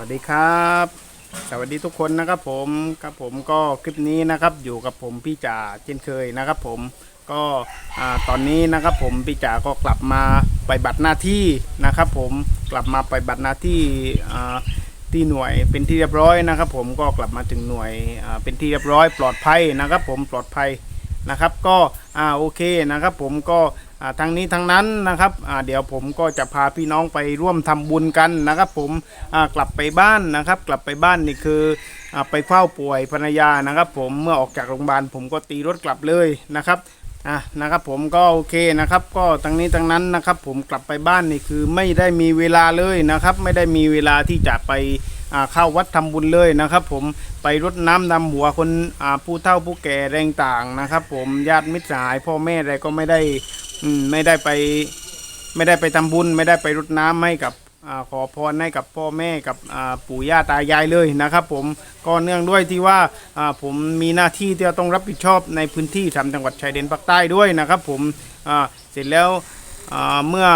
วัสดีครับ สวัสดีทุกคนนะครับผมครับผมก็คลิปนี้นะครับอยู่กับผมพี่จ่าเช่นเคยนะครับผมก็ตอนนี้นะครับผมพี่จ่าก็กลับมาไปบัตรหน้าที่นะครับผมกลับมาไปบัตรหน้าที่ที่หน่วยเป็นที่เรียบร้อยนะครับ ผมก็กลับมาถึงหน่วยเป็นที่เรียบร้อยปลอดภัยนะครับ ผมปลอดภัยนะครับก็อ่าโอเคนะครับผมก็ ทั้งนี้ทั้งนั้นนะครับเดี๋ยวผมก็จะพาพี่น้องไปร่วมทำบุญกันนะครับ ผมกลับไปบ้านนะครับ กลับไปบ้านนี่คืออไปเฝ้าป่วยภรรยานะครับ ผมเมื่อออกจากโรงพยาบาลผมก็ตีรถกลับเลยนะครับอะนะครับผมก็โอเคนะครับ ก็ทั้งนี้ทั้งนั้นนะครับ ผมกลับไปบ้านนี่คือไม่ได้มีเวลาเลยนะครับ ไม่ได้มีเวลาที่จะไปเข้าวัดทำบุญเลยนะครับ ผมไปรดน้ำดำหัวคนผู้เฒ่าผู้แก่แรงต่างนะครับ ผมญาติมิตรสายพ่อแม่อะไรก็ไม่ได้ อืมไม่ได้ไปไม่ได้ไปทำบุญ ไม่ได้ไปรดน้ำให้กับอขอพรให้กับพ่อแม่กับปู่ย่าตายายเลยนะครับ ผมก็เนื่องด้วยที่ว่าผมมีหน้าที่ที่จะต้องรับผิดชอบในพื้นที่สามจังหวัดชายแดนภาคใต้ด้วยนะครับ ผมเสร็จแล้วเมื่อ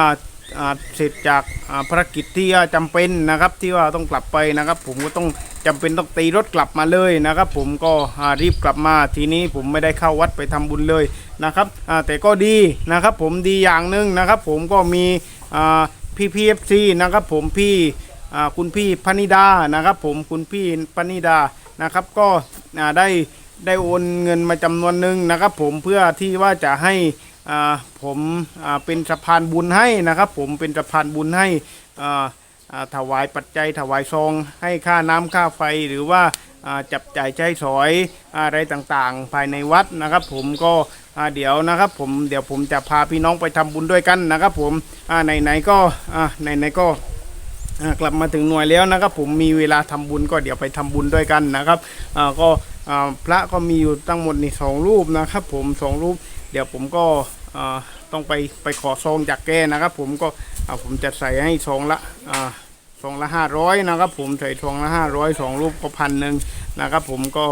เสร็จจากภารกิจที่จำเป็นนะครับที่ว่าต้องกลับไปนะครับ ผมก็ต้องจำเป็นต้องตีรถกลับมาเลยนะครับ ผมก็รีบกลับมาทีนี้ผมไม่ได้เข้าวัดไปทำบุญเลยนะครับแต่ก็ดีนะครับผมดีอย่างหนึ่งนะครับ ผมก็มีพี่พีเอฟซีนะครับผมพี่คุณพี่พนิดานะครับ ผมคุณพี่พนิดานะครับ ก็ได้ได้โอนเงินมาจำนวนหนึ่งนะครับ ผมเพื่อที่ว่าจะให้ ผมอ่าเป็นสะพานบุญให้นะครับ ผมเป็นสะพานบุญให้อ่าถวายปัจจัยถวายซองให้ค่าน้ำค่าไฟหรือว่าอ่าจับจ่ายใช้สอยอะไรต่างๆ ภายในวัดนะครับ ผมก็อ่าเดี๋ยวนะครับ ผมเดี๋ยวผมจะพาพี่น้องไปทำบุญด้วยกันนะครับ ผมอ่าไหนๆก็อ่าไหนๆก็อ่ากลับมาถึงหน่วยแล้วนะครับ ผมมีเวลาทำบุญก็เดี๋ยวไปทำบุญด้วยกันนะครับอ่าก็อ่าพระก็มีอยู่ตั้งหมดนี่สองรูปนะครับ ผมสองรูปเดี๋ยวผมก็ ต้องไปไปขอซองจากแกนะครับผมก็ผมจะใส่ให้ซองละซองละห้าร้อยนะครับผมใส่ซองละห้าร้อยสองรูปก็พันหนึ่งนะครับผมก็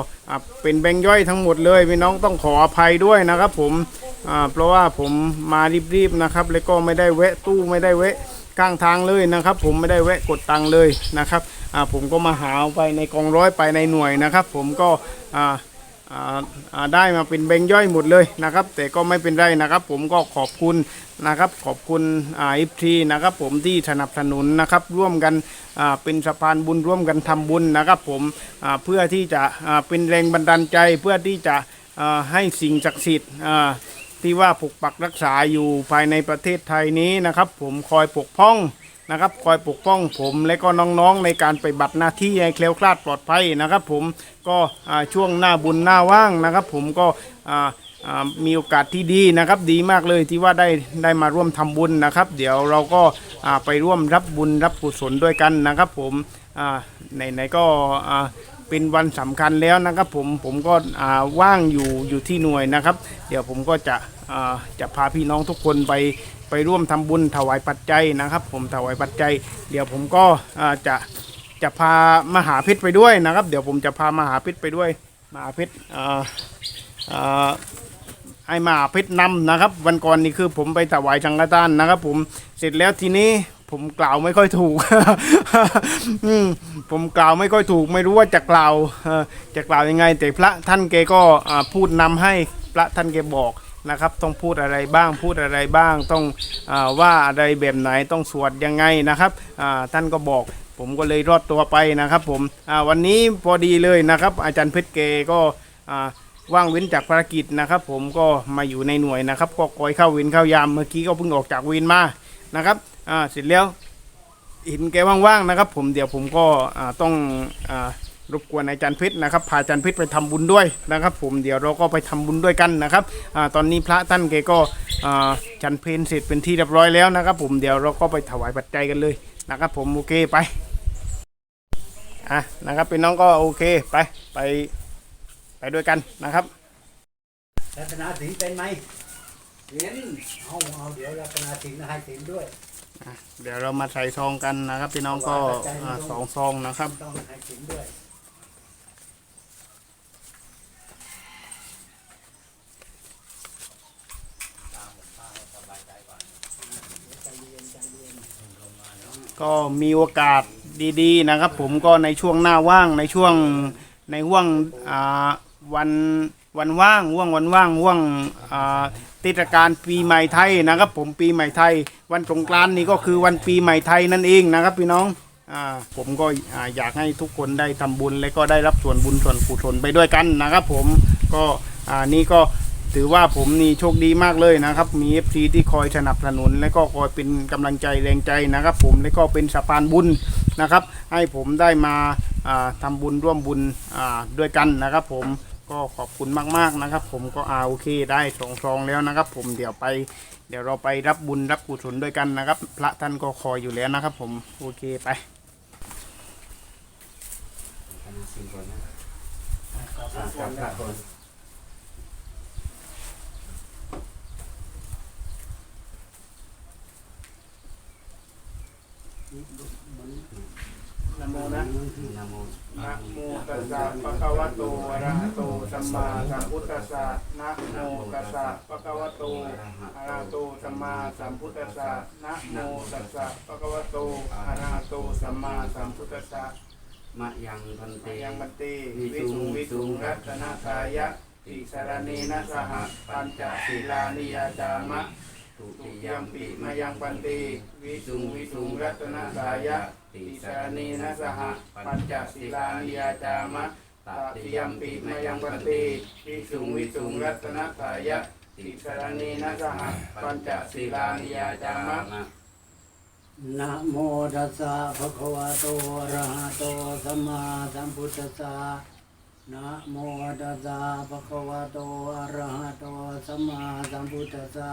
เป็นแบงย่อยทั้งหมดเลยพี่น้องต้องขออภัยด้วยนะครับผมเพราะว่าผมมารีบๆนะครับ แล้วก็ไม่ได้แวะตู้ไม่ได้แวะข้างทางเลยนะครับ ผมไม่ได้แวะกดตังเลยนะครับผมก็มาหาไปในกองร้อยไปในหน่วยนะครับ ผมก็อ่า ได้มาเป็นแบงย่อยหมดเลยนะครับ แต่ก็ไม่เป็นไรนะครับ ผมก็ขอบคุณนะครับขอบคุณอิฟทีนะครับ ผมที่สนับสนุนนะครับ ร่วมกันเป็นสะพานบุญร่วมกันทำบุญนะครับ ผมเพื่อที่จะเป็นแรงบันดาลใจเพื่อที่จะให้สิ่งศักดิ์สิทธิ์ที่ว่าปกปักรักษาอยู่ภายในประเทศไทยนี้นะครับ ผมคอยปกป้อง นะครับคอยปกป้องผมและก็น้องๆในการไปบัตรหน้าที่ให้เคล้วคลาดปลอดภัยนะครับ ผมก็ช่วงหน้าบุญหน้าว่างนะครับ ผมก็มีโอกาสที่ดีนะครับ ดีมากเลยที่ว่าได้ได้มาร่วมทำบุญนะครับ เดี๋ยวเราก็ไปร่วมรับบุญรับกุศลด้วยกันนะครับ ผมไหนๆก็เป็นวันสำคัญแล้วนะครับ ผมผมก็ว่างอยู่อยู่ที่หน่วยนะครับ เดี๋ยวผมก็จะจะพาพี่น้องทุกคนไป ไปร่วมทำบุญถวายปัจจัยนะครับ ผมถวายปัจจัย เดี๋ยวผมก็จะจะพามหาเพชรไปด้วยนะครับ เดี๋ยวผมจะพามหาเพชรไปด้วยมหาเพชรอ่าอ่าไอ้มหาเพชรนำนะครับ วันก่อนนี่คือผมไปถวายชังฆทานนะครับ ผมเสร็จแล้วทีนี้ผมกล่าวไม่ค่อยถูกผมกล่าวไม่ค่อยถูก ไม่รู้ว่าจะกล่าวจะกล่าวยังไง แต่พระท่านแกก็พูดนำให้พระท่านแกบอก นะครับ ต้องพูดอะไรบ้างพูดอะไรบ้าง ต้องอว่าอะไรแบบไหนต้องสวดยังไงนะครับท่านก็บอกผมก็เลยรอดตัวไปนะครับผมวันนี้พอดีเลยนะครับ อาจารย์เพชรเกก็ว่างเว้นจากภารกิจนะครับ ผมก็มาอยู่ในหน่วยนะครับ ก็คอยเข้าเวรเข้ายามเมื่อกี้ก็เพิ่งออกจากเวรมานะครับเสร็จแล้วเห็นแกว่างๆนะครับ ผมเดี๋ยวผมก็ต้องอ รบกวนอาจารย์เพชรนะครับพาอาจารย์เพชรไปทำบุญด้วยนะครับ ผมเดี๋ยวเราก็ไปทำบุญด้วยกันนะครับอ่าตอนนี้พระท่านแกก็อ่าจันเพลเสร็จเป็นที่เรียบร้อยแล้วนะครับ ผมเดี๋ยวเราก็ไปถวายปัจจัยกันเลยนะครับผมโอเคไปอะนะครับเป็นน้องก็โอเคไปไปไปด้วยกันนะครับรัตนาสิงห์เป็นไหมเห็นเอาเอาเดี๋ยวรัตนาสิงห์ให้สิงห์ด้วยอะเดี๋ยวเรามาใส่ซองกันนะครับ พี่น้องก็อ่าสองซองนะครับต้องให้สิงห์ด้วยใจเย็นใจเย็น ก็มีโอกาสดีๆนะครับ ผมก็ในช่วงหน้าว่างในช่วงในห่วงอ่าวันวันว่างห่วงวันว่างห่วงอ่าเทศกาลปีใหม่ไทยนะครับ ผมปีใหม่ไทย วันสงกรานต์นี้ก็คือวันปีใหม่ไทยนั่นเองนะครับ พี่น้องอ่าผมก็อ่าอยากให้ทุกคนได้ทำบุญและก็ได้รับส่วนบุญส่วนกุศลไปด้วยกันนะครับ ผมก็อ่านี่ก็ ถือว่าผมนี่โชคดีมากเลยนะครับ มี FC ที่คอยสนับสนุน และก็คอยเป็นกำลังใจแรงใจนะครับ ผมและก็เป็นสะพานบุญนะครับ ให้ผมได้มาอ่าทำบุญร่วมบุญด้วยกันนะครับ ผมก็ขอบคุณมากๆนะครับ ผมก็อาโอเคได้สองซองแล้วนะครับ ผมเดี๋ยวไป เดี๋ยวเราไปรับบุญรับกุศลด้วยกันนะครับ พระท่านก็คอยอยู่แล้วนะครับ ผมโอเคไปสี่คนนะกับพระ นนะโมนะนะโมนะโมตัสสะภะคะวะโตอะระหะโตสัมมาสัมพุทธัสสะนะโมตัสสะภะคะวะโตอะระหะโตสัมมาสัมพุทธัสสะนะโมตัสสะภะคะวะโตอะระหะโตสัมมาสัมพุทธัสสะมะยังพันเตยังมันติวิสุงวิสุงรัตนกายะติสารเนนะสหปัญจศีลานิยาจามะตุตุติยัยัมมปิปิมายังปันติวิสุงวิสุงรัตนกายะ ติสารเนะสหปัญจศีลานิยาจามะตติยัมปิมยังปันติวิสุงวิสุงรัตนกายะติสารเนนะสหปัญจศีลานิยาจามะนะโมตัสสะภะคะวะโตอะระหะโตสัมมาสัมพุทธัสสะนะโมตัสสะภะคะวะโตอะระหะโตสัมมาสัมพุทธัสสะ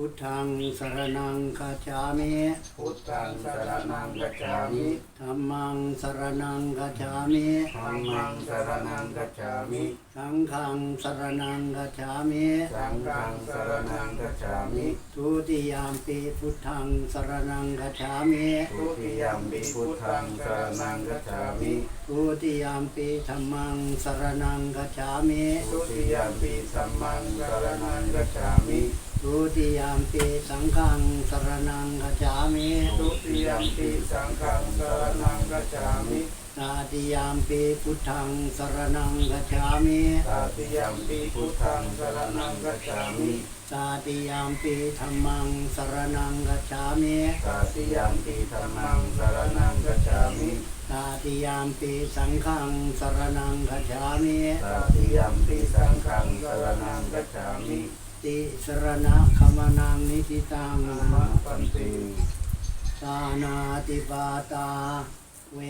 พุทธังสรณังคาจามิพุทธังสรณังกัจฉามิธัมมังสรณังคาจามิธัมมังสรณังกัจฉามิ สังฆังสรณังคาจามิสังฆังสรณังกัจฉามิ ทุติยามปีพุทธังสรณังคาจามิทุติยัมปิพุทธังสรณังกัจฉามิทุติยามปีธรรมังสรณังคาจามิทุติยัมปิสัมมังสรณังกัจฉามิทุ ติยามปีสังฆังสรณังคาจามิทุติยัมปิสังฆังสรณังกัจฉามิตาติยามปีพุทธังสรณังคาจามิตาติยัมปิพุทธังสรณังกัจฉามิตาติยามปีธรรมังสรณังคาจามิตาติยัมปิธัมมังสรณังกัจฉามิตาติยามปีสังฆังสรณังคาจามิตาติยัมปิสังฆังสรณังกัจฉามิ ติสรณะขมานังนิติตังมะปันติ ตานาติปาตา เว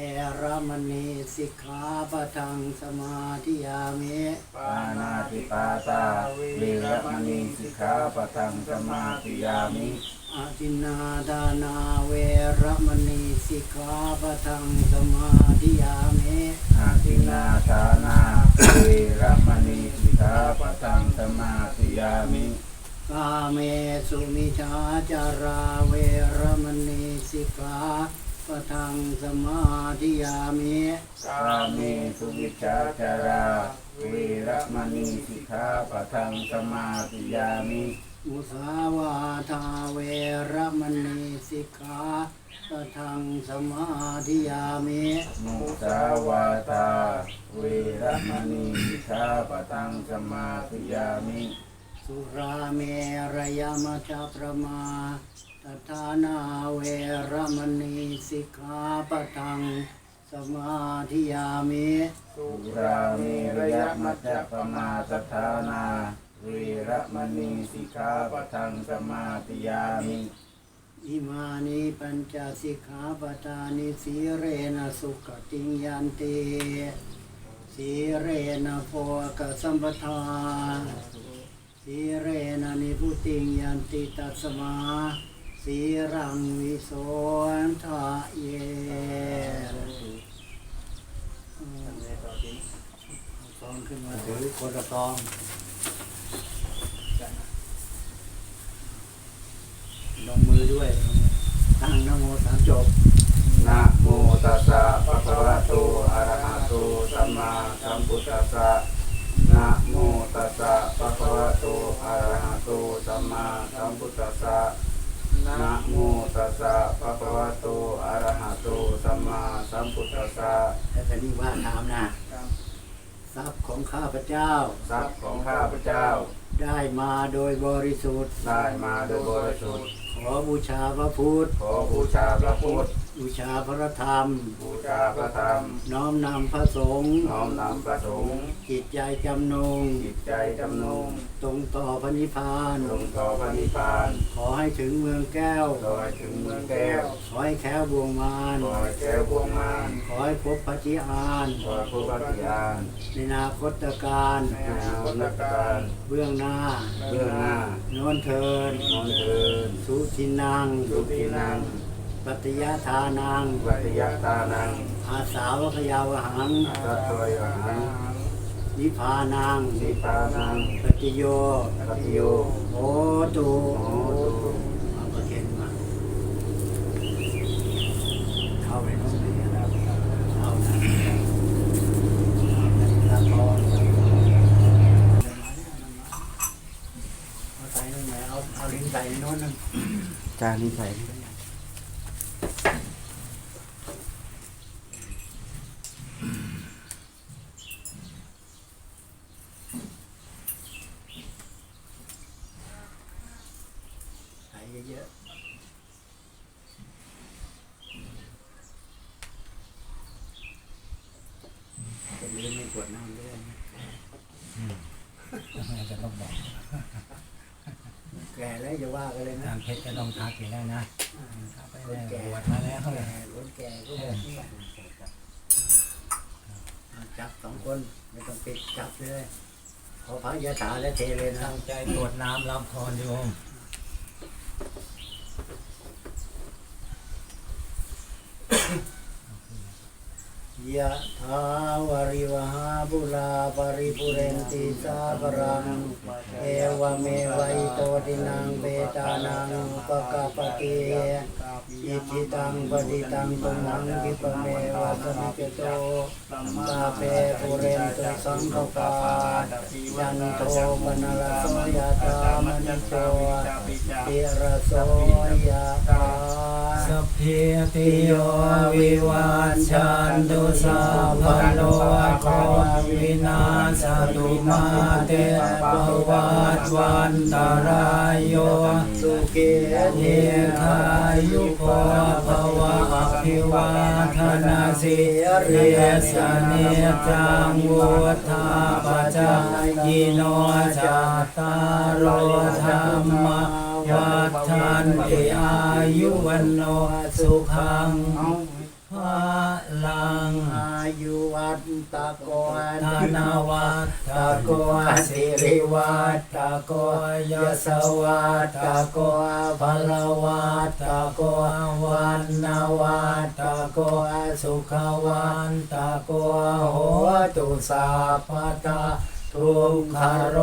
รมณีสิกขาปะทังสมาธิยามิปานาติปาตาเวรมณีสิกขาปะทังสมาธิยามิอาทินนาดานาเวรมณีสิกขาปะทังสมาธิยามิอาทินนาทานาเวรมณีสิกขาปะทังสมาธิยามิกาเมสุมิชาจาราเวรมณีสิกขา ปะทังสมาธิยามิกาเมสุวิชชาจาราเวรมณีสิกขาปะทังสมาธิยามิ มุสาวาทาเวรมณีสิกขาปะทังสมาธิยามิมุสาวาตาเวรมณีสิกขาปะทังสมาธิยามิ สุราเมรยมัจจประมา ตถานาเวรมณีสิกขาปะทัง สมาธิยามิสุราเมรยมัจจปมาตฐานาเวรมณีสิกขาปะทังสมาธิยามิอิมานิปัญจสิกขาปทานิสีเรนะสุขติงยันติสีเรนะโภกสัมปทาสีเรนะนิพุติงยันติตัสมา สีรังวิโสนทะเยซองขึ้นมาถือคนละตองลงมือด้วย ตั้งนโมสามจบนะโมตัสสะภะคะวะโตอะระหะโตสัมมาสัมพุทธัสสะนะโมตัสสะภะคะวะโตอะระหะโตสัมมาสัมพุทธัสสะ นะโมตัสสะภะคะวะโตอะระหะโตสัมมาสัมพุทธัสสะแล้วแต่นี่ว่าถามนะทรัพย์ของข้าพเจ้า ทรัพย์ของข้าพเจ้า ได้มาโดยบริสุทธิ์ ได้มาโดยบริสุทธิ์ ขอบูชาพระพุทธ ขอบูชาพระพุทธ บูชาพระธรรม บูชาพระธรรม น้อมนำพระสงฆ์น้อมนำพระสงฆ์จิตใจจำนง จิตใจจำนง ตรงต่อพระนิพพานลงต่อพระนิพพาน ขอให้ถึงเมืองแก้วโดยถึงเมืองแก้ว ขอให้แคล้วบวงมารขอให้แก้วบวงมารขอให้พบพระจิอานขอให้ผู้ปฏิญาณในอนาคตการในอนาคตการเบื้องหน้า เบื้องหน้าโน้นเทินนอนเทิน สุทินัง สุขีนัง ปัตยาทานังวัตยตานังอาสาวกยาวหังสัตวยวหังนิพพานังนิพพานังปฏิโย ปฏิโยโหตุโหตุเอาประเคนมา เข้าไปตรงนี้นะครับเข้านะแล้วพอเอาใส่ลงไปเอาเอาลิ้นใส่ในโน้นนึง จานิใส่ ใส่เยอะๆจะลืมไม่กวดน้ำด้วยนะ จะต้องบอก แก่แล้ว อย่าว่ากันเลยนะตามเพชรก็ต้องทักอยู่แล้วนะทักไปแล้วบวชมาแล้วแก่คนแก่ก็แบบนี้อะจับสองคนไม่ต้องปิดจับเลย ขอพระยาถาและเทเลยนะตั้งใจตรวจน้ำรับพรโยม ยะถาวาริวหา บุลาปริปุเรนติสาปรังเอวเมวัยโตตินังเบตานังปะกาปติอิจิตังปฏิตังตุมังคิปเมวะสมิจโตตาเปปุเรนตุสังกปายันโทปนลาโสยตามณิโตติระโสยตา สัพเพติโยวิวัชชันตุสัพพะโลกวินาศตุมาเตปวัตวันตรายโยสุเกเยขายุโกภวะอภิวาทนาสิริสเนจังวุธาปจายโนจัตตารโธรรม วัฏันติอายุวันโนสุขังภาลังอายุวัตตะโกธนาวัตตะโกสิริวัตตะโกยสวัตตะโกภลวัตตะโกวันนาวัตตะโกสุขวันตะโกโหตุสัพพตา ทุกขโร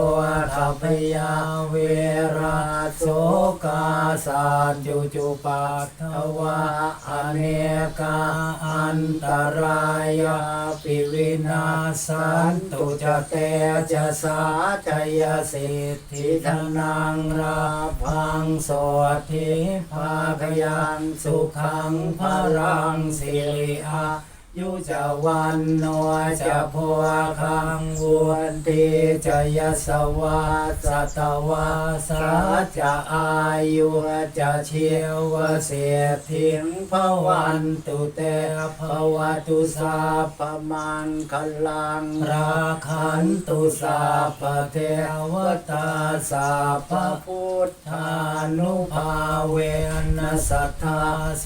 ทัพยาเวราโสกาสันจุจุปัตถวะอเนกาอันตรายาปิวินาสันตุจะเตจะสาจยสิทธิธนังราพังโสทิภาคยังสุขังพรังสิริอา ยุจะวันโนจะพวคังวนติจยสวาสตวาสาจะอายุจะเชียวเสียทิงพวันตุเตภวตุสาปมันคลังราคันตุสาปเทวตาสาปพุทธานุภาเวนสัทธาโส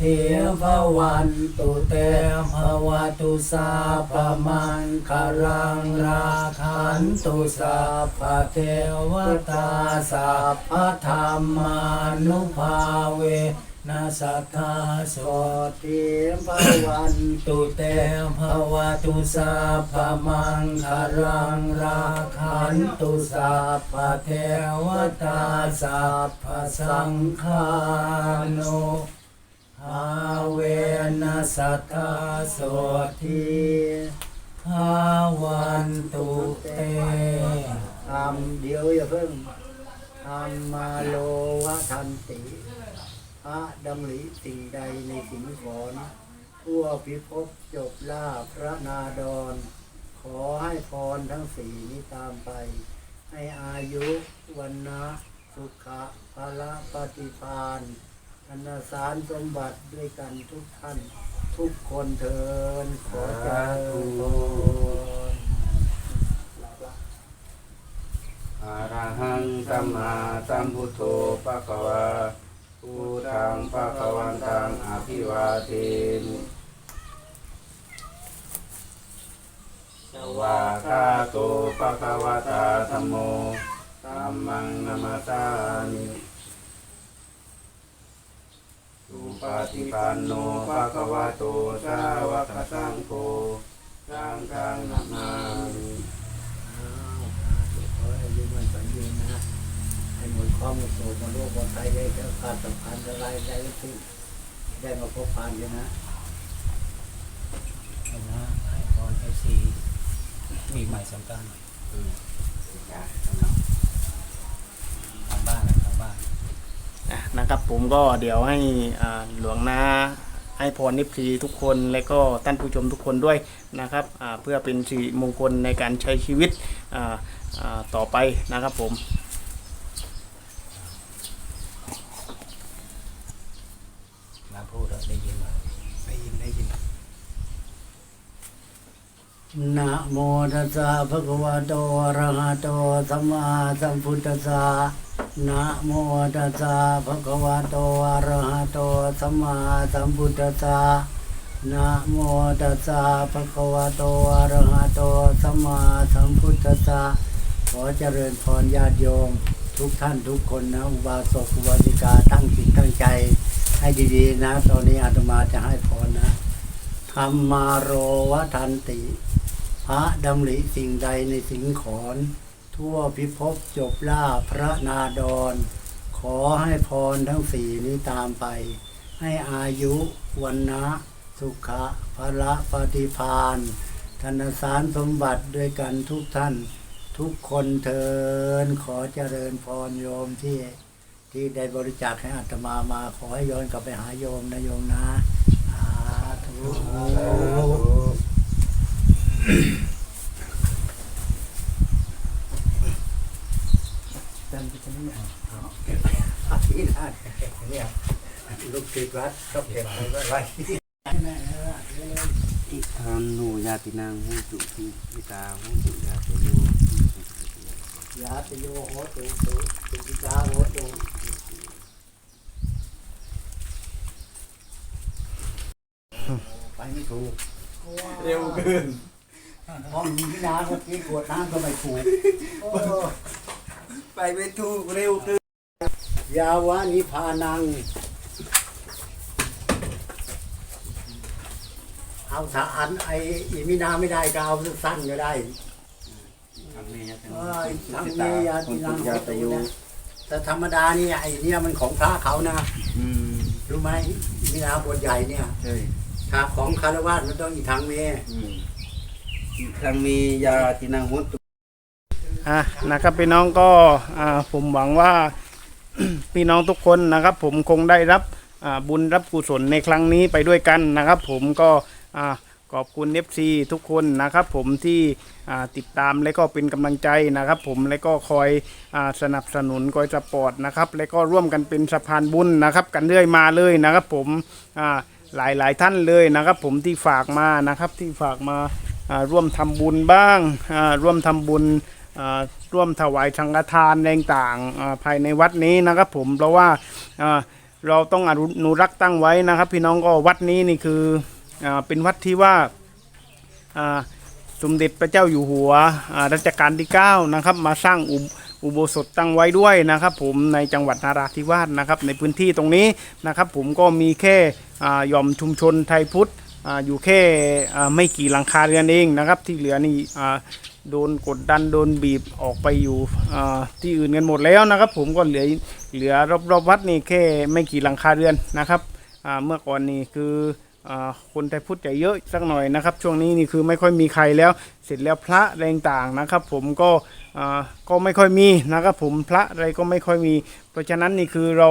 ทิภวันตุเตภวตุสาปมันคารังราคันตุสาปเทวตาสาปธรรมานุภาเวนาสัทธาโสติภวันตุเตภวตุสัพมังคารังราคันตุสัพเทวตาสัพสังฆานุ อาเวนัสสัทธาโสทิภาวันตุเตทำเดี๋ยวอย่าเพิ่งทำมาโลวะทันติพระดำริสิ่งใดในสิ่งขอนทั่วพิภพจบล่าพระนาดร ขอให้พรทั้งสี่นี้ตามไป ให้อายุวันนะสุขะภาละปฏิพาน อนาสารสมบัติด้วยกันทุกท่าน ทุกคนเทินขอเจริญพรอะระหังสัมมาสัมพุทโธปะคะวะพุทธังปะคะวันตังอภิวาเทมิสวากาโตปะคะวะตาธัมโมธัมมังนัมสสามิ สุปฏิปันโนภะคะวะโตสาวกสังโฆสังฆังนามามิขอให้ยุมันสัญญนะ ให้หมดความโศกมาโรคคนไทยได้แค่การสัมพันธ์อะไรได้ที่ได้มาพบผ่านกันนะนะให้พรเอฟซีปีใหม่สงกรานต์หน่อยทางบ้านนะทางบ้าน นะครับผมก็เดี๋ยวให้หลวงนาให้พรนิพพีทุกคนและก็ท่านผู้ชมทุกคนด้วยนะครับเพื่อเป็นสิริมงคลในการใช้ชีวิตต่อไปนะครับผมมาพูดได้ยินไหมได้ยินได้ยินนะโมตัสสะภะคะวะโตอะระหะโตสัมมาสัมพุทธัสสะ นะโมตัสสะภะคะวะโตอะระหะโตสัมมาสัมพุทธัสสะนะโมตัสสะภะคะวะโตอะระหะโตสัมมาสัมพุทธัสสะขอเจริญพรญาติโยม ทุกท่านทุกคนนะอุบาสกอุบาสิกาตั้งจิตตั้งใจให้ดีๆนะ ตอนนี้อาตมาจะให้พรนะธรรมาโรวทันติ พระดำริสิ่งใดในสิ่งขอน ทั่วพิภพจบล่าพระนาดร ขอให้พรทั้งสี่นี้ตามไป ให้อายุวันนะสุขะพละปฏิพานธนสารสมบัติด้วยกันทุกท่าน ทุกคนเทินขอเจริญพรโยมที่ที่ได้บริจาคให้อาตมามาขอให้ย้อนกลับไปหาโยมนะโยมนะสาธุ ที่นั่นเนี่ย ลูกศิษย์วัดชอบเก็บไว้ไว้อิทานุญาตินางหูจุทิพิตาหูจุญาติโยยาติโยโหตุตุตุติกาโหตุไปไม่ถูกเร็วเกินห้องนี้นะเมื่อกี้กวดน้ำก็ไม่ถูกไปไม่ถูกเร็วเกินยาวานิพานัง เอาสาอันไออีมินาไม่ได้ก็เอาสั้นๆก็ได้ทำเมียทั้งเอ้ยทำเมียคนที่จุนั่งญาติโยแต่ธรรมดานี่ไอ้เนี่ยมันของพระเขานะอืมรู้ไหมอีมินาบทใหญ่เนี่ยใช่ถ้าของคารวะมันต้องอีทางเมอืมทางมีญาตินางหูจุอะนะครับพี่น้องก็อ่าผมหวังว่า พี่น้องทุกคนนะครับ ผมคงได้รับอ่าบุญรับกุศลในครั้งนี้ไปด้วยกันนะครับ ผมก็ อ่าขอบคุณ FC ทุกคนนะครับผมที่ติดตามและก็เป็นกำลังใจนะครับผมและก็คอยอสนับสนุนคอยสปอร์ตนะครับและก็ร่วมกันเป็นสะพานบุญนะครับกันเรื่อยมาเลยนะครับผมหลายหลายท่านเลยนะครับผมที่ฝากมานะครับที่ฝากมาร่วมทำบุญบ้างร่วมทำบุญร่วมถวายสังฆทานแรงต่างภายในวัดนี้นะครับผมเพราะว่าเราต้องอนุรักษ์ตั้งไว้นะครับ พี่น้องก็วัดนี้นี่คือ เป็นวัดที่ว่าสมเด็จพระเจ้าอยู่หัวอ่ารัชกาลที่9นะครับมาสร้างอุอุโบสถตั้งไว้ด้วยนะครับ ผมในจังหวัดนาราธิวาสนะครับ ในพื้นที่ตรงนี้นะครับ ผมก็มีแค่ย่อมชุมชนไทยพุทธออยู่แค่ไม่กี่หลังคาเรือนเองนะครับ ที่เหลือนี่โดนกดดันโดนบีบออกไปอยู่ที่อื่นกันหมดแล้วนะครับ ผมก็เหลือเหลือรอบๆวัดนี่แค่ไม่กี่หลังคาเรือนนะครับเมื่อก่อนนี่คือ คนไทยพุทธจะเยอะสักหน่อยนะครับ ช่วงนี้นี่คือไม่ค่อยมีใครแล้ว เสร็จแล้วพระแรงต่างนะครับ ผมก็ก็ไม่ค่อยมีนะครับผมพระอะไรก็ไม่ค่อยมี เพราะฉะนั้นนี่คือเรา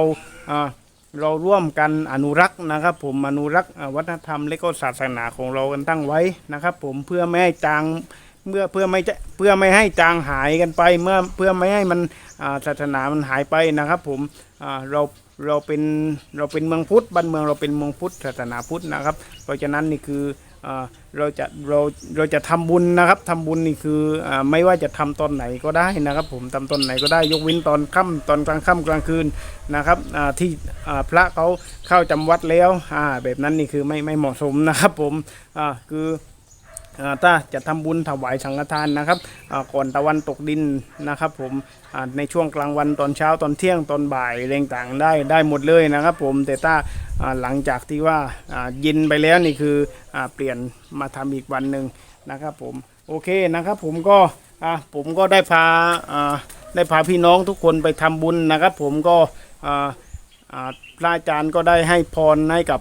เราร่วมกันอนุรักษ์นะครับ ผมอนุรักษ์วัฒนธรรมและก็ศาสนาของเรากันตั้งไว้นะครับ ผมเพื่อไม่ให้จางเมื่อเพื่อไม่จะเพื่อไม่ให้จางหายกันไป เมื่อเพื่อไม่ให้มันศาสนามันหายไปนะครับ ผมเรา เราเป็นเราเป็นเมืองพุทธบ้านเมืองเราเป็นเมืองพุทธศาสนาพุทธนะครับ เพราะฉะนั้นนี่คืออเราจะเราเราจะทำบุญนะครับทำบุญนี่คืออไม่ว่าจะทำตอนไหนก็ได้นะครับ ผมทำตอนไหนก็ได้ยกเว้นตอนค่ำตอนกลางค่ำกลางคืนนะครับที่พระเขาเข้าจำวัดแล้วแบบนั้นนี่คือไม่ไม่เหมาะสมนะครับ ผมคือ ถ้าจะทำบุญถวายสังฆทานนะครับก่อนตะวันตกดินนะครับ ผมในช่วงกลางวันตอนเช้าตอนเที่ยงตอนบ่ายแรงต่างได้ได้หมดเลยนะครับ ผมแต่ถ้าหลังจากที่ว่าเย็นไปแล้วนี่คืออเปลี่ยนมาทำอีกวันหนึ่งนะครับ ผมโอเคนะครับผมก็ผมก็ได้พาาได้พาพี่น้องทุกคนไปทำบุญนะครับ ผมก็พระอาจารย์ก็ได้ให้พรให้กับ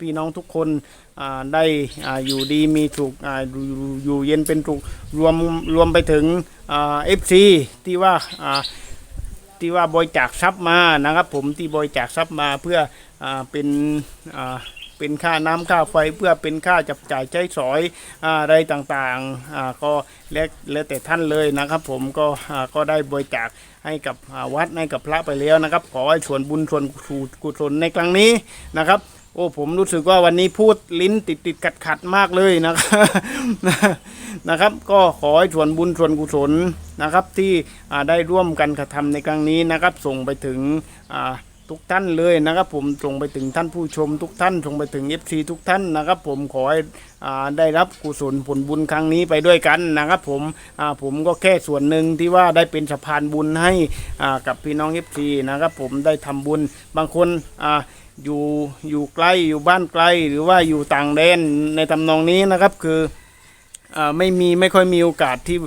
พี่น้องทุกคน ได้ออยู่ดีมีสุขอ่าอยู่อยู่เย็นเป็นสุขรวมรวมไปถึงเอฟซีที่ว่าที่ว่าบริจาคทรัพย์มานะครับผมที่บริจาคทรัพย์มาเพื่ออเป็นเป็นค่าน้ำค่าไฟเพื่อเป็นค่าจับจ่ายใช้สอยอะไรต่างๆก็แล้วแล้วแต่ท่านเลยนะครับ ผมก็ก็ได้บริจาคให้กับวัดให้กับพระไปแล้วนะครับ ขอให้ส่วนบุญส่วนกุศลในครั้งนี้นะครับ โอ้ผมรู้สึกว่าวันนี้พูดลิ้นติดติดขัดขัดมากเลยนะครับนะครับ ก็ขอให้ส่วนบุญส่วนกุศลนะครับ ที่ได้ร่วมกันกระทำในครั้งนี้นะครับ ส่งไปถึงทุกท่านเลยนะครับผมส่งไปถึงท่านผู้ชมทุกท่านส่งไปถึง FC ทุกท่านนะครับ ผมขอให้ได้รับกุศลผลบุญครั้งนี้ไปด้วยกันนะครับ ผมผมก็แค่ส่วนหนึ่งที่ว่าได้เป็นสะพานบุญให้กับพี่น้อง FC นะครับ ผมได้ทำบุญบางคนอ่า อยู่อยู่ไกล้อยู่บ้านไกลหรือว่าอยู่ต่างแดนในทำนองนี้นะครับคืออไม่มีไม่ค่อยมีโอกาสที่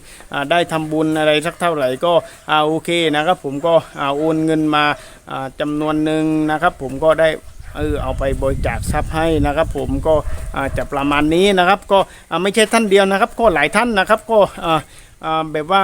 ได้ทำบุญอะไรสักเท่าไหร่ก็อ่าโอเคนะครับ ผมก็อ่าโอนเงินมาอ่าจำนวนหนึ่งนะครับ ผมก็ได้เออเอาไปบริจาคทรัพย์ให้นะครับ ผมก็จะประมาณนี้นะครับ ก็ไม่ใช่ท่านเดียวนะครับ ก็หลายท่านนะครับ ก็แบบว่า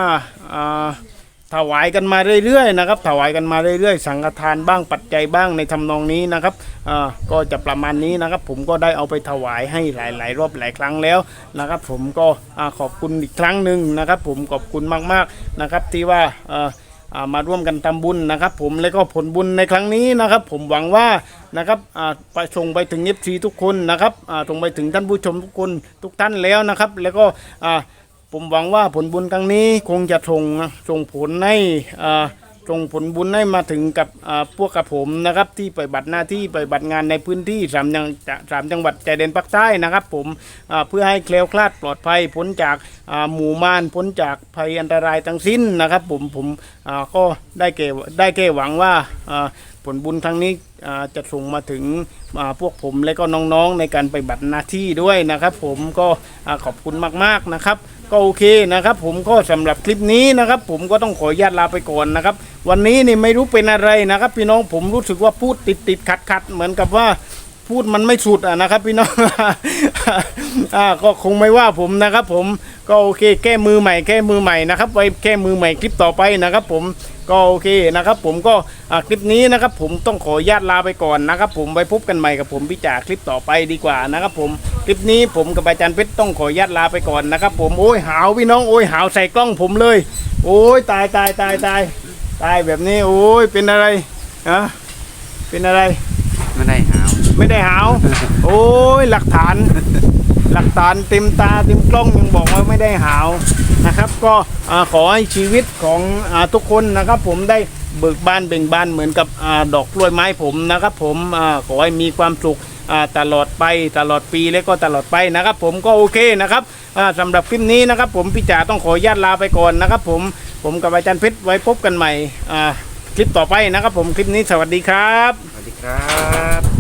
ถวายกันมาเรื่อยๆนะครับถวายกันมาเรื่อยๆ สังฆทานบ้างปัจจัยบ้างในทำนองนี้นะครับอ่าก็จะประมาณนี้นะครับ ผมก็ได้เอาไปถวายให้หลาย ๆ รอบหลายครั้งแล้วนะครับ ผมก็อ่าขอบคุณอีกครั้งหนึ่งนะครับ ผมขอบคุณมากๆนะครับที่ว่าอ่ามาร่วมกันทำบุญนะครับ ผมและก็ผลบุญในครั้งนี้นะครับ ผมหวังว่านะครับอ่าไปส่งไปถึงเอฟซีทุกคนนะครับอ่าส่งไปถึงท่านผู้ชมทุกคนทุกท่านแล้วนะครับ แล้วก็อ่า ผมหวังว่าผลบุญครั้งนี้คงจะส่งส่งผลให้ส่งผลบุญให้มาถึงกับพวกกับผมนะครับ ที่ปฏิบัติหน้าที่ปฏิบัติงานในพื้นที่สามจังสามจังหวัดชายแดนภาคใต้นะครับ ผมเพื่อให้แคล้วคลาดปลอดภัยพ้นจากหมู่มานพ้นจากภัยอันตรายทั้งสิ้นนะครับ ผมผมก็ได้แก่ได้แก่หวังว่าผลบุญครั้งนี้จะส่งมาถึงพวกผมและก็น้องๆในการปฏิบัติหน้าที่ด้วยนะครับ ผมก็ขอบคุณมากๆนะครับ ก็โอเคนะครับผมก็สำหรับคลิปนี้นะครับผมก็ต้องขออนุญาตลาไปก่อนนะครับ วันนี้นี่ไม่รู้เป็นอะไรนะครับ พี่น้องผมรู้สึกว่าพูดติดติดขัดขัดเหมือนกับว่าพูดมันไม่สุดอะนะครับ พี่น้องอ่าก็คงไม่ว่าผมนะครับ ผมก็โอเค แก้มือใหม่แก้มือใหม่นะครับไว้แก้มือใหม่คลิปต่อไปนะครับ ผมก็โอเคนะครับผมก็คลิปนี้นะครับ ผมต้องขออนุญาตลาไปก่อนนะครับ ผมไว้พบกันใหม่กับผมพี่จ่าคลิปต่อไปดีกว่านะครับ ผม คลิปนี้ผมกับอาจารย์เพชรต้องขออนุญาตลาไปก่อนนะครับ ผมโอ้ยหาวพี่น้องโอ้ยหาวใส่กล้องผมเลย โอ้ยตายตายตายตายตายแบบนี้ โอ้ยเป็นอะไรฮะเป็นอะไร ไม่ได้หาว ไม่ได้หาว โอ้ยหลักฐาน หลักฐานเต็มตาเต็มกล้องยังบอกว่าไม่ได้หาวนะครับ ก็อ่าขอให้ชีวิตของอาทุกคนนะครับ ผมได้เบิกบานเบ่งบานเหมือนกับอาดอกกล้วยไม้ผมนะครับ ผมอาขอให้มีความสุขอ่า ตลอดไปตลอดปีและก็ตลอดไปนะครับผมก็โอเคนะครับอ่าสำหรับคลิปนี้นะครับผมพี่จ๋าต้องขออนุญาตลาไปก่อนนะครับผมผมกับอาจารย์เพชรไว้พบกันใหม่คลิปต่อไปนะครับผมคลิปนี้สวัสดีครับ สวัสดีครับ